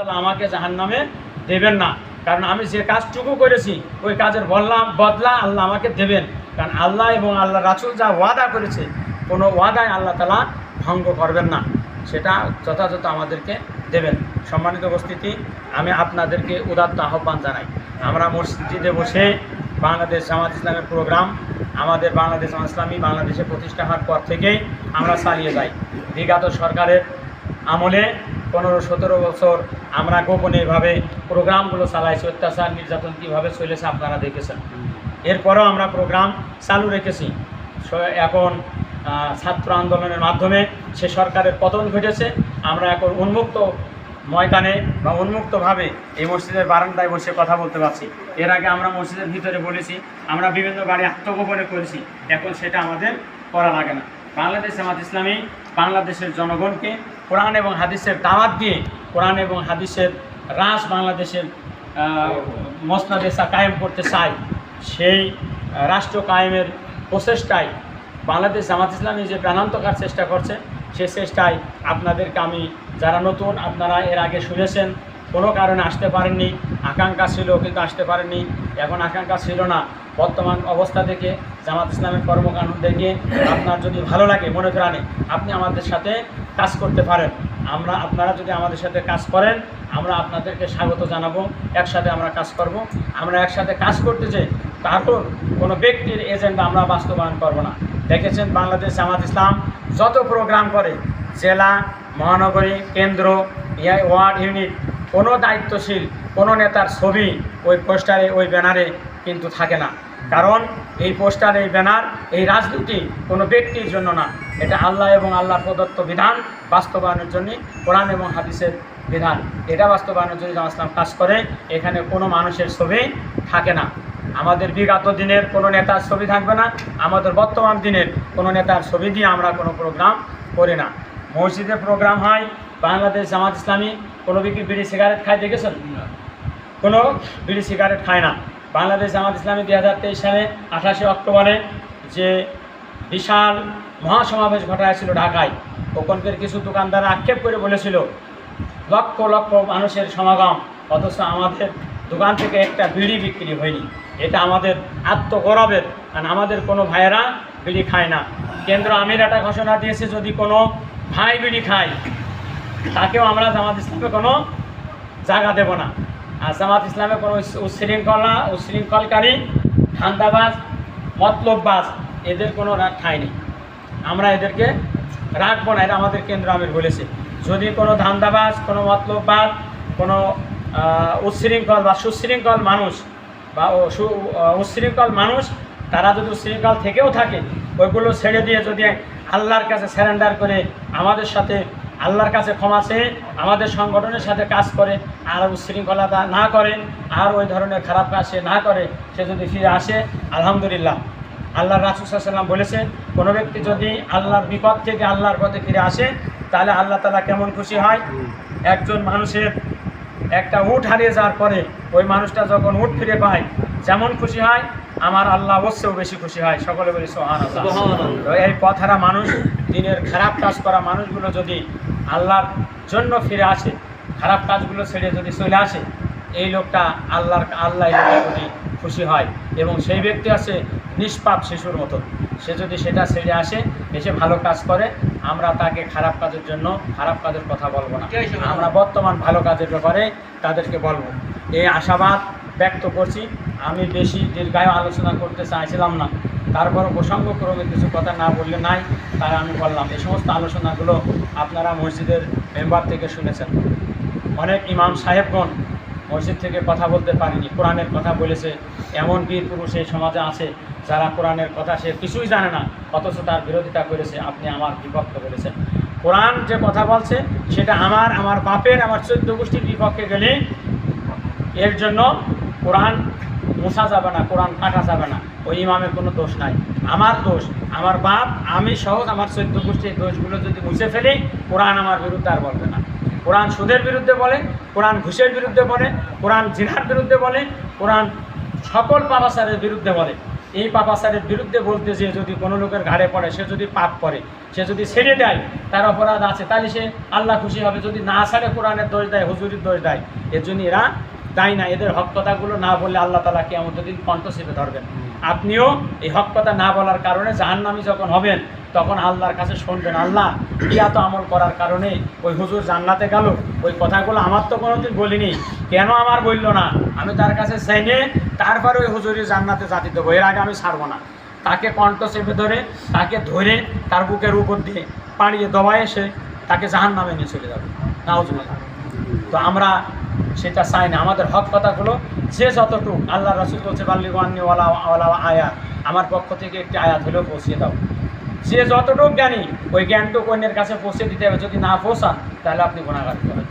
তাহলে আমাকে জাহান নামে দেবেন না। কারণ আমি যে কাজটুকু করেছি, ওই কাজের বললাম বদলা আল্লাহ আমাকে দেবেন। কারণ আল্লাহ এবং আল্লাহ রাসুল যা ওয়াদা করেছে, কোনো ওয়াদায় আল্লাহ তালা ভঙ্গ করবেন না। সেটা যথাযথ আমাদেরকে দেবেন। সম্মানিত উপস্থিতি, আমি আপনাদেরকে উদাত্ত আহ্বান জানাই। আমরা মসজিদে বসে বাংলাদেশ জামাত ইসলামের প্রোগ্রাম, আমাদের বাংলাদেশ জামাত ইসলামী বাংলাদেশে প্রতিষ্ঠা হওয়ার পর থেকেই আমরা চালিয়ে যাই। বিগত সরকারের আমলে পনেরো, সতেরো বছর আমরা গোপনে এভাবে প্রোগ্রামগুলো চালাইছি, অত্যাচার, নির্যাতন কীভাবে চলেছে আপনারা দেখেছেন। এরপরেও আমরা প্রোগ্রাম চালু রেখেছি। এখন ছাত্র আন্দোলনের মাধ্যমে সে সরকারের পতন ঘটেছে। আমরা এখন উন্মুক্ত ময়দানে বা উন্মুক্তভাবে এই মসজিদের বারান্দায় বসে কথা বলতে পারছি। এর আগে আমরা মসজিদের ভিতরে বলেছি, আমরা বিভিন্ন বাড়ি আত্মগোপনে করেছি। এখন সেটা আমাদের করা লাগে না। বাংলাদেশ জামাত ইসলামী বাংলাদেশের জনগণকে কোরআন এবং হাদিসের দাওয়াত দিয়ে কোরআন এবং হাদিসের রাস বাংলাদেশের মসনাদেশা কায়েম করতে চাই সেই রাষ্ট্র কায়েমের প্রচেষ্টায় বাংলাদেশ জামাত ইসলামী যে প্রাণান্তকার চেষ্টা করছে, সে চেষ্টায় আপনাদেরকে আমি, যারা নতুন, আপনারা এর আগে শুনেছেন, কোনো কারণে আসতে পারেননি। আকাঙ্ক্ষা ছিল, কিন্তু আসতে পারেননি। এখন আকাঙ্ক্ষা ছিল না। বর্তমান অবস্থা থেকে জামাত ইসলামের কর্মকাণ্ড দেখে আপনার যদি ভালো লাগে মনে প্রাণে আপনি আমাদের সাথে কাজ করতে পারেন। আমরা, আপনারা যদি আমাদের সাথে কাজ করেন, আমরা আপনাদেরকে স্বাগত জানাব, একসাথে আমরা কাজ করব। আমরা একসাথে কাজ করতে চাই, তারপর কোনো ব্যক্তির এজেন্ডা আমরা বাস্তবায়ন করব না। দেখেছেন বাংলাদেশ জামাত ইসলাম যত প্রোগ্রাম করে, জেলা, মহানগরী, কেন্দ্র ওয়ার্ড ইউনিট, কোনো দায়িত্বশীল, কোনো নেতার ছবি ওই পোস্টারে, ওই ব্যানারে কিন্তু থাকে না। কারণ এই পোস্টার, এই ব্যানার, এই রাজনীতি কোনো ব্যক্তির জন্য না। এটা আল্লাহ এবং আল্লাহর প্রদত্ত বিধান বাস্তবায়নের জন্য কোরআন এবং হাদিসের বিধান। এটা বাস্তবায়নের জন্য জামাত ইসলাম কাজ করে, এখানে কোনো মানুষের ছবি থাকে না। আমাদের বিগত দিনের কোনো নেতার ছবি থাকবে না, আমাদের বর্তমান দিনের কোনো নেতার ছবি দিয়ে আমরা কোনো প্রোগ্রাম করি না। মসজিদে প্রোগ্রাম হয়, বাংলাদেশ জামাত ইসলামী কোনো ব্যক্তি বিড়ি সিগারেট খায়, দেখেছেন? কোনো বিড়ি সিগারেট খায় না। বাংলাদেশ জামাত ইসলামী দুই হাজার তেইশ সালে আঠাশে অক্টোবরে যে বিশাল মহাসমাবেশ ঘটাইছিল ঢাকায়, ওখানকার কিছু দোকানদার আক্ষেপ করে বলেছিল, লক্ষ লক্ষ মানুষের সমাগম, অথচ আমাদের দোকান থেকে একটা বিড়ি বিক্রি হয়নি। এটা আমাদের আত্মগৌরবের, কারণ আমাদের কোনো ভাইয়েরা বিড়ি খায় না। কেন্দ্র আমির একটা ঘোষণা দিয়েছে, যদি কোনো ভাই বিড়ি খায়, তাকেও আমরা জামাত ইসলামে কোনো জায়গা দেব না। জামাত ইসলামের কোনো উচ্ছৃঙ্খলা উচ্ছৃঙ্খলকারী ধান্দাবাজ মতলববাজ এদের কোনো রাগ ঠাঁই নেই। আমরা এদেরকে রাখব না এটা আমাদের কেন্দ্র আমির বলেছে। যদি কোনো ধান্দাবাজ কোনো মতলববাজ কোনো আহ, উচ্ছৃঙ্খল বা সুশৃঙ্খল মানুষ বা আহ, মানুষ তারা যদি উচ্ছৃঙ্খল থেকেও থাকে ওইগুলো ছেড়ে দিয়ে যদি আল্লাহর কাছে স্যারেন্ডার করে আমাদের সাথে আল্লাহর কাছে ক্ষমা চেয়ে আমাদের সংগঠনের সাথে কাজ করে, আর উচ্ছৃঙ্খলতা না করে আর ওই ধরনের খারাপ কাজ সে না করে, সে যদি ফিরে আসে, আলহামদুলিল্লাহ। আল্লাহ রাসুসাল্লাম বলেছে, কোনো ব্যক্তি যদি আল্লাহর বিপদ থেকে আল্লাহর পথে ফিরে আসে, তাহলে আল্লাহ তালা কেমন খুশি হয়? একজন মানুষের একটা উট হারিয়ে যাওয়ার পরে, ওই মানুষটা যখন উট ফিরে পায়, যেমন খুশি হয় আমার আল্লাহ অবশ্যই বেশি খুশি হয় সকলে বলি সোহান আল্লাহ এই পথহারা মানুষ দিনের খারাপ কাজ করা মানুষগুলো যদি আল্লাহর জন্য ফিরে আসে খারাপ কাজগুলো ছেড়ে যদি চলে আসে এই লোকটা আল্লাহর আল্লাহ প্রতি খুশি হয় এবং সেই ব্যক্তি আছে নিষ্পাপ শিশুর মতো। সে যদি সেটা ছেড়ে আসে এসে ভালো কাজ করে আমরা তাকে খারাপ কাজের জন্য খারাপ কাজের কথা বলব না। আমরা বর্তমান ভালো কাজের ব্যাপারে তাদেরকে বলব। এই আশাবাদ ব্যক্ত করছি। আমি বেশি দীর্ঘায়ু আলোচনা করতে চাইছিলাম না। তারপর প্রসঙ্গক্রমে কিছু কথা না বললে নাই, তাই আমি বললাম, এই সমস্ত আলোচনাগুলো আপনারা মসজিদের মেম্বার থেকে শুনেছেন। অনেক ইমাম সাহেবগণ মসজিদ থেকে কথা বলতে পারেনি, কোরআনের কথা বলেছে। এমন বীর পুরুষ এই সমাজে আছে, যারা কোরআনের কথা সে কিছুই জানে না, অথচ তার বিরোধিতা করেছে, আপনি আমার বিপক্ষে বলেছেন। কোরআন যে কথা বলছে, সেটা আমার আমার বাপের, আমার চোদ্দ গোষ্ঠীর বিপক্ষে গেলে এর জন্য কোরআন মোছা যাবে না, কোরআন কাটা যাবে না, ওই ইমামের কোনো দোষ নাই। আমার দোষ, আমার বাপ, আমি সহজ আমার চৈদ্য গোষ্ঠীর দোষগুলো যদি মুছে ফেলি, কোরআন আমার বিরুদ্ধে আর বলবে না। কোরআন সুদের বিরুদ্ধে বলে, কোরআন ঘুষের বিরুদ্ধে বলে, কোরআন জিনার বিরুদ্ধে বলে, কোরআন সকল পাবাসারের বিরুদ্ধে বলে। এই পাপাচারের বিরুদ্ধে বলতে যে যদি কোনো লোকের ঘাড়ে পড়ে, সে যদি পাপ করে, সে যদি ছেড়ে দেয়, তার অপরাধ আছে, তাহলে সে আল্লাহ খুশি হবে। যদি না ছাড়ে কোরআনের দোষ দেয়, হুজুরির দোষ দেয়। এর জন্য এরা তাই না? এদের হক কথাগুলো না বললে আল্লাহ তালা কি আমাদের দিন কণ্ঠ চেপে ধরবেন। আপনিও এই হক কথা না বলার কারণে জাহান্নামি যখন হবেন, তখন আল্লাহর কাছে শুনবেন, আল্লাহ, ইয়া তো আমল করার কারণে ওই হুজুর জান্নাতে গেল। ওই কথাগুলো আমার তো কোনোদিন বলিনি। কেন আমার বলল না? আমি তার কাছে চাইনে, তারপরে ওই হুজুরি জান্নাতে জাতি দেবো। এর আগে আমি ছাড়বো না। তাকে কণ্ঠ চেপে ধরে, তাকে ধরে তার বুকের উপর দিয়ে পাড়িয়ে দবায় এসে তাকে জাহান নামে নিয়ে চলে যাবে। নাউজুবিল্লাহ। তো আমরা সেটা চাই না। আমাদের হক কথাগুলো যে যতটুকু আল্লাহ রসুল বলছে বাল্লিগান্নি ওলা ওয়ালা আয়াত আমার পক্ষ থেকে একটি আয়াত হলেও পৌঁছিয়ে দাও। যে যতটুকু জ্ঞানী, ওই জ্ঞানটুকু অন্যের কাছে পৌঁছে দিতে হবে। যদি না পৌঁছান, তাহলে আপনি গুণাগার করেন